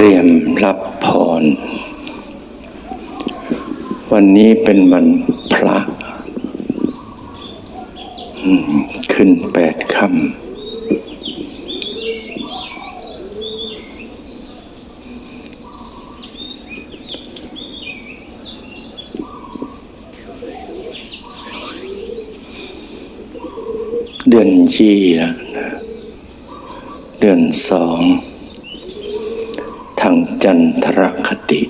เตรียมรับพร วันนี้เป็นวันพระ ขึ้นแปดค่ำเดือนยี่แล้วนะเดือนสองางจันทรคติ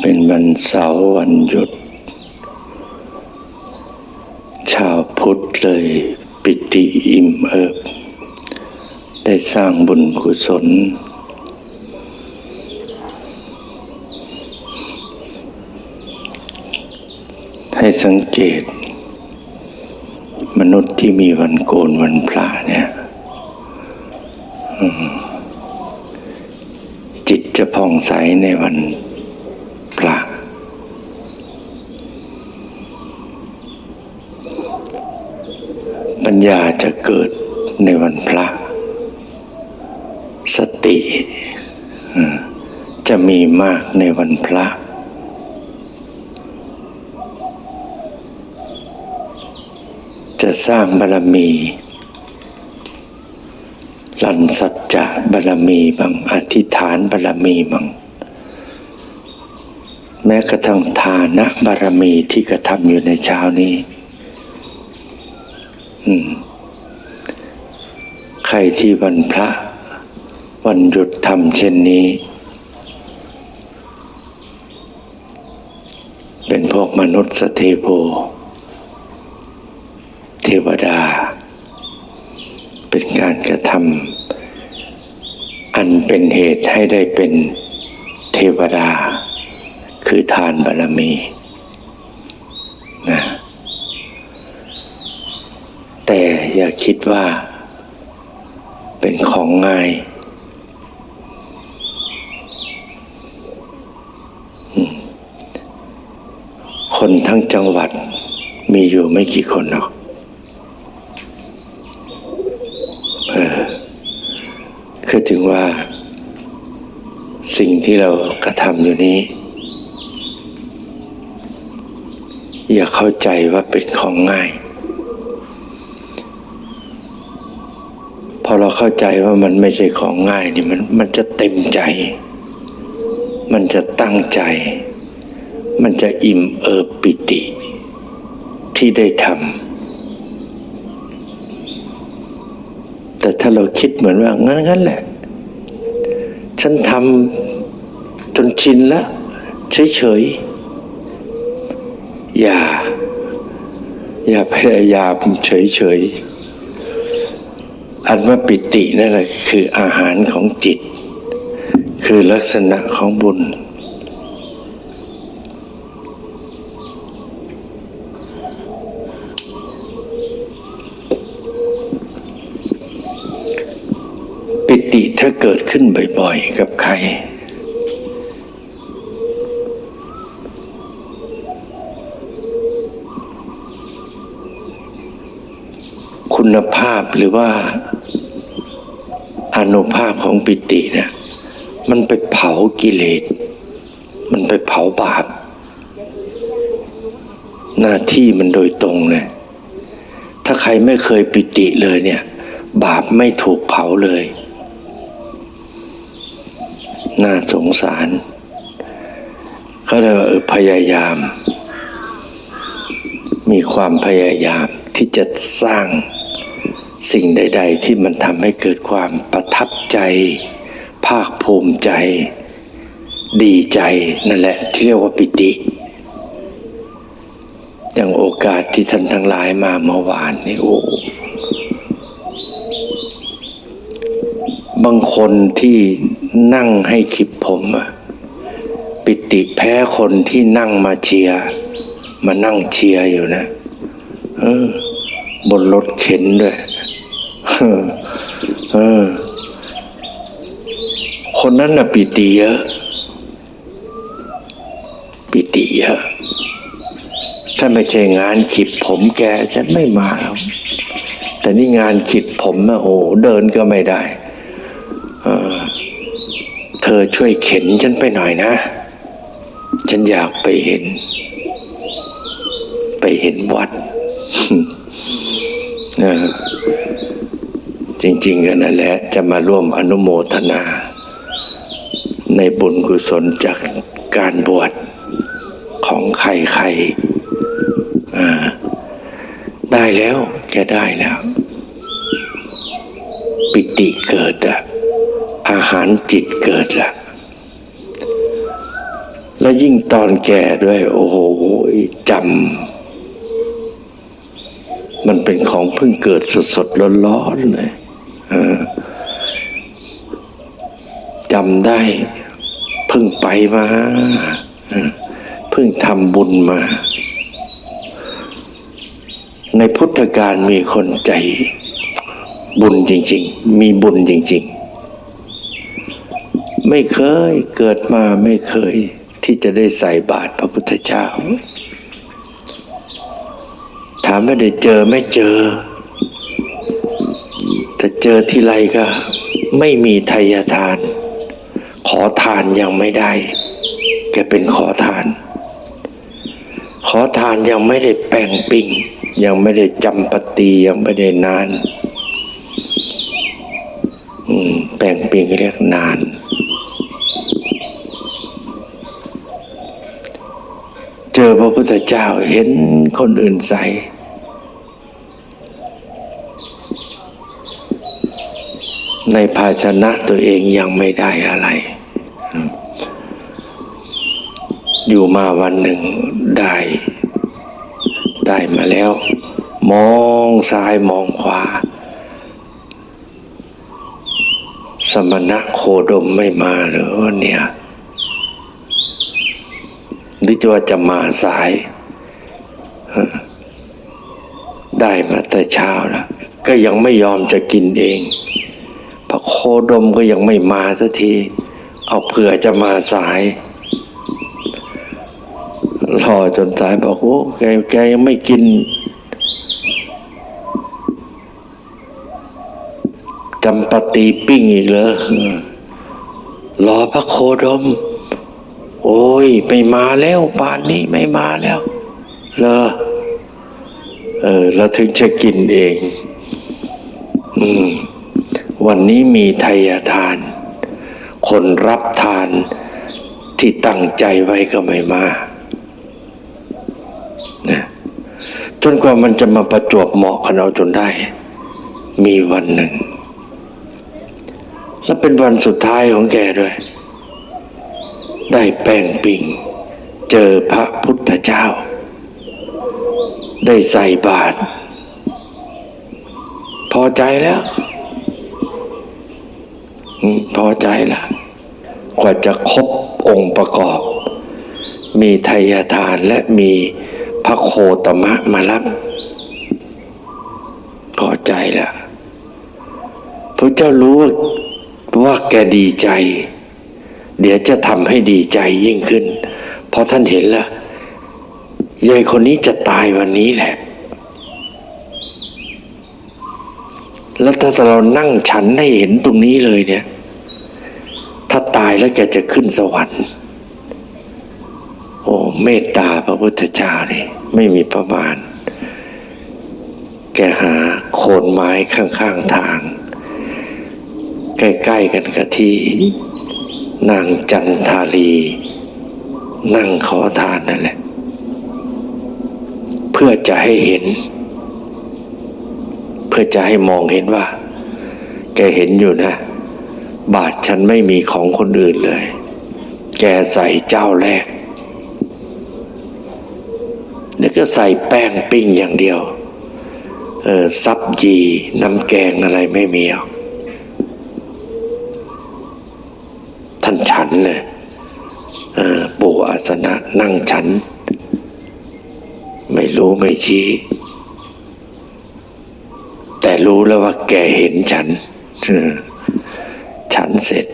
เป็นวันเสาร์วันหยุด ชาวพุทธเลยปิติอิ่มเอิบ ได้สร้างบุญกุศล ให้สังเกต มนุษย์ที่มีวันโกนวันพระเนี่ยจิตจะผ่องใสในวันพระปัญญาจะเกิดในวันพระ สติจะมีมากในวันพระ จะสร้างบารมีลันสัจจะบารมีบางอธิษฐานบารมีบางแม้กระทั่งทานะบารมีที่กระทำอยู่ในเช้านี้อืมใครที่วันพระ วันหยุดทำเช่นนี้ เป็นพวกมนุษย์สเทโพ เทวดา เป็นการกระทำอันเป็นเหตุให้ได้เป็นเทวดา คือทานบารมีนะแต่อย่าคิดว่า เป็นของง่ายคนทั้งจังหวัดมีอยู่ไม่กี่คนหรอก เออ คือถึงว่า สิ่งที่เรากระทำอยู่นี้ อย่าเข้าใจว่าเป็นของง่าย พอเราเข้าใจว่ามันไม่ใช่ของง่ายนี่มันมันจะเต็มใจ มันจะตั้งใจ มันจะอิ่มเอิบปิติ ที่ได้ทำแต่ถ้าเราคิดเหมือนว่างั้นงั้นแหละ ฉันทำจนชินแล้วเฉยๆ อย่า อย่าพยายามเฉยๆ อันว่าปิตินั่นแหละคืออาหารของจิต คือลักษณะของบุญ ปิติถ้าเกิดขึ้นบ่อยๆ กับใคร คุณภาพหรือว่าอานุภาพของปิติเนี่ยมันไปเผากิเลส มันไปเผาบาป หน้าที่มันโดยตรงเลยถ้าใครไม่เคยปิติเลยเนี่ย บาปไม่ถูกเผาเลย น่าสงสารเขาเลยว่าเออพยายาม มีความพยายามที่จะสร้างสิ่งใด ๆ ที่มันทำให้เกิดความประทับใจ ภาคภูมิใจ ดีใจนั่นแหละที่เรียกว่าปิติ อย่างโอกาสที่ท่านทั้งหลายมาเมื่อวานนี่โอ้บางคนที่ นั่งให้คลิปผมปิติแพ้คนที่นั่งมาเชียร์มานั่งเชียร์อยู่นะเออบนรถเข็นด้วยเออ คนนั้นน่ะปิติเยอะ ปิติเยอะ ถ้าไม่ใช่งานขีดผมแกฉันไม่มาแล้ว แต่นี่งานขีดผมนะโอ้เดินก็ไม่ได้ ธอช่วยเข็นฉันไปหน่อยนะ ฉันอยากไปเห็น ไปเห็นวัดจริง ๆ กันนั่นแหละ จะมาร่วมอนุโมทนา ในบุญกุศลจากการบวชของใครใครๆได้แล้วแกได้แล้ว ปิติเกิดอะ อาหารจิตเกิดละแล้วยิ่งตอนแก่ด้วย โอ้โหจำมันเป็นของเพิ่งเกิดสดๆร้อนๆเลยจำได้เพิ่งไปมาเพิ่งทำบุญมา ในพุทธการมีคนใจบุญจริง ๆ มีบุญจริง ๆ ไม่เคยเกิดมาไม่เคยที่จะได้ใส่บาตรพระพุทธเจ้า ถามว่าได้เจอไม่เจอ แต่เจอทีไรก็ ไม่มีทายทาน ขอทานยังไม่ได้ แกเป็นขอทาน ขอทานยังไม่ได้แป้งปิ้ง ยังไม่ได้จำปาตียังไม่ได้นานแป้งปิ้งเรียกนาน เจอพระพุทธเจ้าเห็นคนอื่นใส ในภาชนะตัวเองยังไม่ได้อะไร อยู่มาวันหนึ่งได้ ได้มาแล้ว มองซ้ายมองขวา สมณะโคดมไม่มาหรือว่าเนี่ย รือจะว่าจะมาสาย ได้มาแต่เช้าแล้วก็ยังไม่ยอมจะกินเองพระโคดมก็ยังไม่มาสักที เอาเผื่อจะมาสายรอจนสายบอกโอ้แกแกยังไม่กิน จำปาตีปิ้งอีกเหรอรอพระโคดม โอ้ยไม่มาแล้วป่านนี้ไม่มาแล้วเหรอเออเราถึงจะกินเอง อืม วันนี้มีไทยทาน คนรับทานที่ตั้งใจไว้ก็ไม่มานะจนกว่ามันจะมาประจวบเหมาะกันเอาจนได้ มีวันหนึ่ง และเป็นวันสุดท้ายของแกด้วย ได้แป้งปิ่ง เจอพระพุทธเจ้า ได้ใส่บาตรพอใจแล้วพอใจละกว่าจะครบองค์ประกอบ มีไทยทานและมีพระโคตมะมารับพอใจล้วพระเจ้ารู้ว่าแกดีใจ เดี๋ยวจะทำให้ดีใจยิ่งขึ้น เพราะท่านเห็นแล้วยายคนนี้จะตายวันนี้แหละ แล้วถ้าเรานั่งฉันให้เห็นตรงนี้เลยเนี่ย ถ้าตายแล้วแกจะขึ้นสวรรค์ โอ้เมตตาพระพุทธเจ้านี่ไม่มีประมาณ แกหาโคนไม้ข้างๆทาง ใกล้ๆกันกับที่ นางจันทารีนั่งขอทานนั่นแหละ เพื่อจะให้เห็น เพื่อจะให้มองเห็นว่า แกเห็นอยู่นะ บาทฉันไม่มีของคนอื่นเลย แกใส่เจ้าแรกแล้วก็ใส่แป้งปิ้งอย่างเดียว เออซับยีน้ำแกงอะไรไม่มีหรอกท่าน ฉันเลยเออปู่อาสนะนั่งฉัน ไม่รู้ไม่ชี้ แต่รู้แล้วว่าแกเห็นฉัน ฉันเสร็จ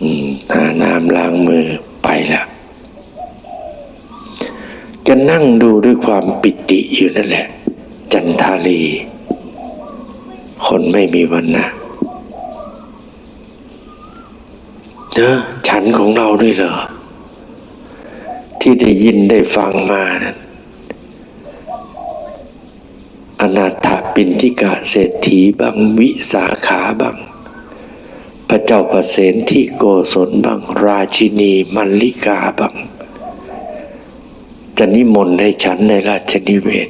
อืมหาน้ำล้างมือไปแล้วจะนั่งดูด้วยความปิติอยู่นั่นแหละ จันทาลี คนไม่มีวันนะเนะฉันของเราด้วยเหรอ ที่ได้ยินได้ฟังมานั้นอนาถปินทิกะเศรษฐีบังวิสาขาบังพระเจ้าประเสนที่โกศลบังราชินีมัลลิกาบังจะนิมนต์ให้ฉันในราชนิเวศ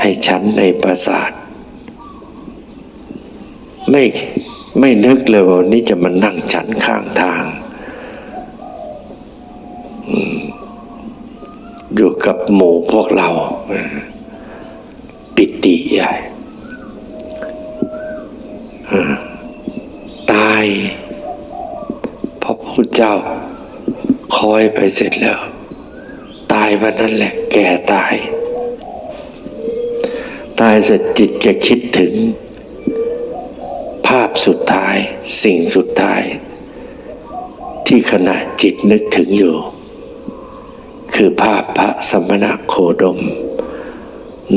ให้ฉันในปราสาท ไม่ ไม่นึกเลยว่าวันนี้จะมานั่งฉันข้างทาง อยู่กับหมู่พวกเรา ปิติใหญ่ตายพระพุทธเจ้า คอยไปเสร็จแล้ว ตายวันนั้นแหละ แก่ตาย ตายเสร็จจิตจะคิดถึง พสุดท้ายสิ่งสุดท้าย ที่ขณะจิตนึกถึงอยู่ คือภาพพระสมณะโคดม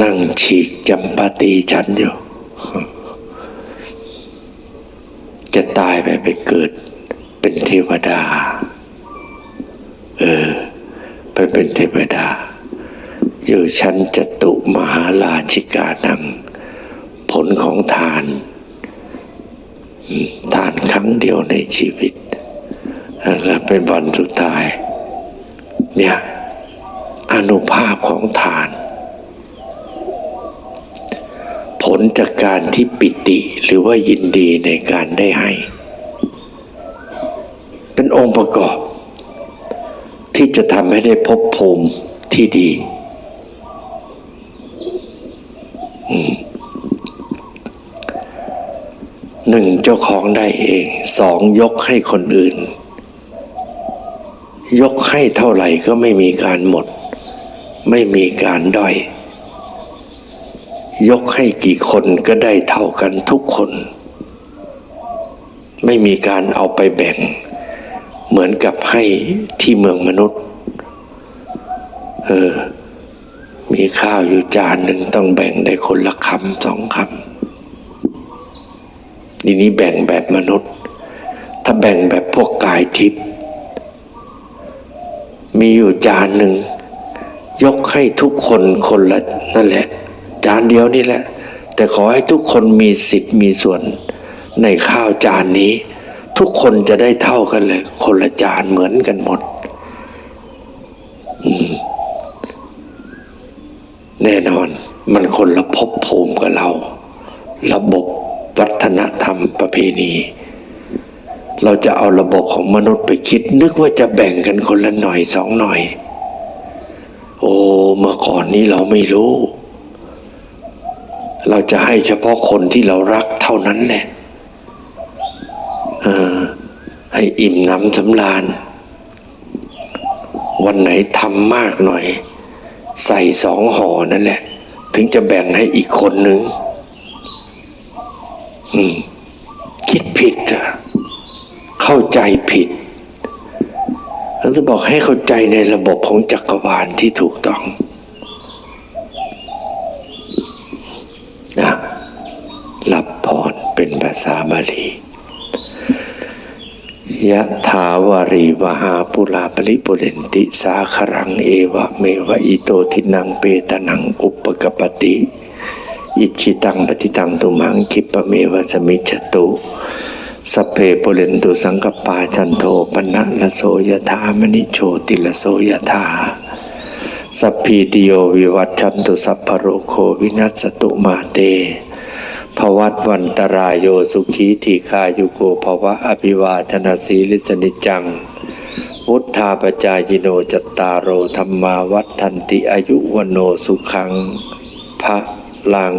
นั่งฉีกจำปาตีฉันอยู่ จะตายไปไปเกิดเป็นเทวดา เออ ไปเป็นเทวดา อยู่ชั้นจตุมหาราชิกานัง ผลของทาน ทานครั้งเดียวในชีวิต และเป็นวันสุดท้าย เนี่ยอนุภาพของทาน ผลจากการที่ปิติหรือว่ายินดีในการได้ให้ เป็นองค์ประกอบ ที่จะทำให้ได้พบภูมิที่ดีอืม หนึ่งเจ้าของได้เองสองยกให้คนอื่น ยกให้เท่าไหร่ก็ไม่มีการหมด ไม่มีการด้อย ยกให้กี่คนก็ได้เท่ากันทุกคน ไม่มีการเอาไปแบ่ง เหมือนกับให้ที่เมืองมนุษย์ เออ มีข้าวอยู่จานหนึ่งต้องแบ่งได้คนละคำสองคำ ทีนี้แบ่งแบบมนุษย์ ถ้าแบ่งแบบพวกกายทิพย์มีอยู่จานหนึ่ง ยกให้ทุกคนคนละนั่นแหละ จานเดียวนี่แหละ แต่ขอให้ทุกคนมีสิทธิ์มีส่วน ในข้าวจานนี้ ทุกคนจะได้เท่ากันเลย คนละจานเหมือนกันหมดแน่นอนมันคนละภพภูมิกับเรา ระบบ วัฒนธรรมประเพณี เราจะเอาระบบของมนุษย์ไปคิด นึกว่าจะแบ่งกันคนละหน่อยสองหน่อย โอ้เมื่อก่อนนี้เราไม่รู้ เราจะให้เฉพาะคนที่เรารักเท่านั้นแหละให้อิ่มน้ำสำราญ วันไหนทำมากหน่อย ใส่สองห่อนั่นแหละ ถึงจะแบ่งให้อีกคนนึง คิดผิดอะเข้าใจผิดเราจะบอกให้เข้าใจในระบบของจักรวาลที่ถูกต้องนะรับพรเป็นภาษาบาลียะถาวารีวหาปุราปริปุเรนติสาครังเอวะเมวะอิโตทินังเปตนังอุปกปปติ อิชิตังปฏิตังตุมังคิปะเมวะสมิจตุสเพปเรนตุสังกปาจันโทปนะละโสยธามณิโชติละโสยธาสัพพีติโยวิวัตชันตุสัพพโรโควินัสตุมาเตภวัตวันตรายโยสุขีทีคายุโกภวะอภิวาทนาสีลิสนิจังพุทธาปจายโนจตตารโอธรรมาวัฏทันติอายุวโนสุขังพระ ลัง